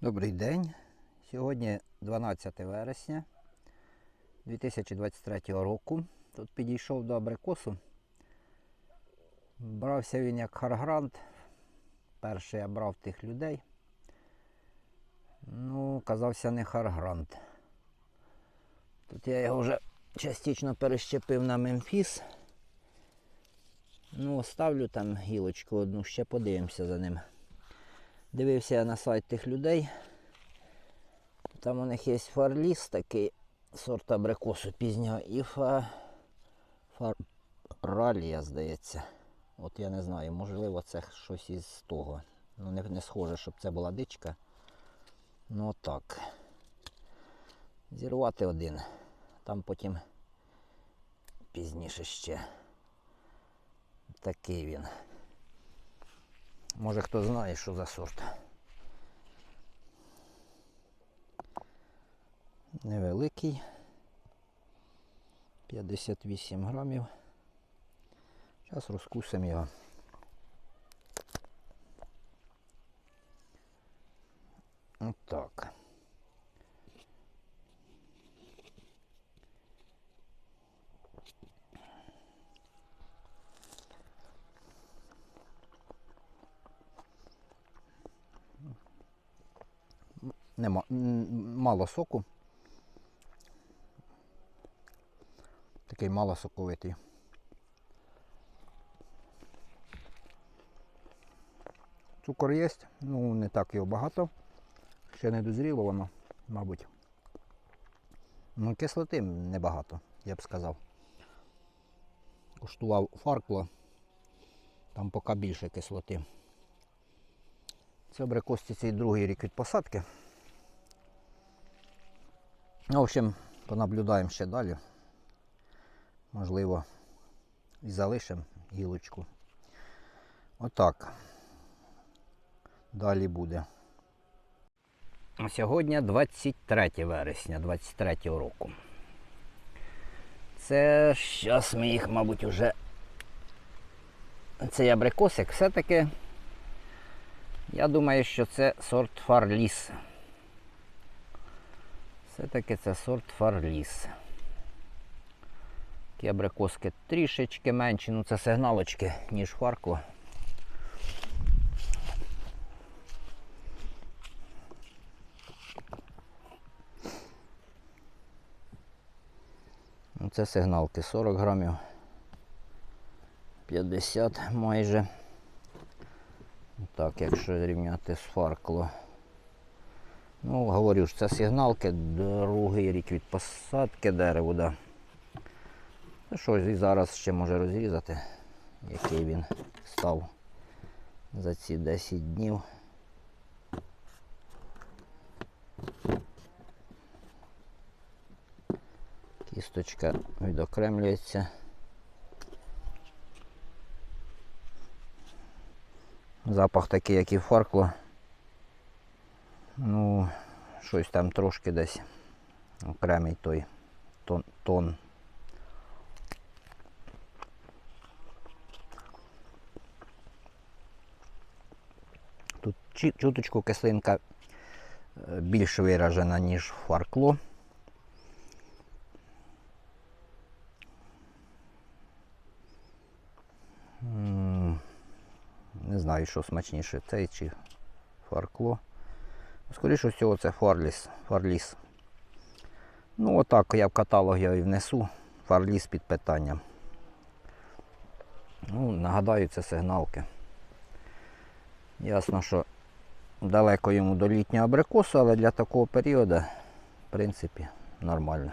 Добрий день. Сьогодні 12 вересня 2023 року. Тут підійшов до абрикосу. Брався він як харгрант. Перший я брав тих людей. Ну, казався не харгрант. Тут я його вже частично перещепив на мемфіс. Ну, оставлю там гілочку одну, ще подивимося за ним. Дивився я на сайт тих людей. Там у них є фарліс такий сорт абрикосу пізнього і фа... фаралія, здається. От я не знаю, можливо, це щось із того. Ну, не, не схоже, щоб це була дичка. Ну так. Зірвати один. Там потім пізніше ще. Такий він. Може хто знає, що за сорт. Невеликий. 58 грамів. Зараз розкусимо його. Отак. Нема, мало соку. Такий мало соковитий. Цукор є, ну не так його багато. Ще не дозріло воно, мабуть. Ну, кислоти небагато, я б сказав. Куштував фаркло, там поки більше кислоти. Це абрикосці цей другий рік від посадки. Ну, В общем, понаблюдаємо ще далі. Можливо, і залишимо гілочку. Отак. Далі буде. Сьогодні 23 вересня 23 року. Це зараз ми їх, мабуть, уже. Цей абрикосик все-таки. Я думаю, що це сорт фарліс. Все-таки це сорт фарліс. Такі абрикоски трішечки менші, ну це сигналочки, ніж фаркло. Ну, Це сигналки 40 грамів. 50 майже. Так, якщо рівняти з фаркло. Ну, говорю ж, це сигналки, другий рік від посадки дерева. Да. Що і зараз ще може розрізати, який він став за ці 10 днів. Кісточка відокремлюється. Запах такий, як і фаркло. Ну, щось там трошки десь окремий той тон. тон. Тут чуточку кислинка е, більш виражена, ніж фаркло. Не знаю, що смачніше, цей чи фаркло. Скоріше всього, це фарліс. фарліс. Ну, отак я в каталог його і внесу. Фарліс під питанням. Ну, нагадаю, це сигналки. Ясно, що далеко йому до літнього абрикосу, але для такого періоду, в принципі, нормально.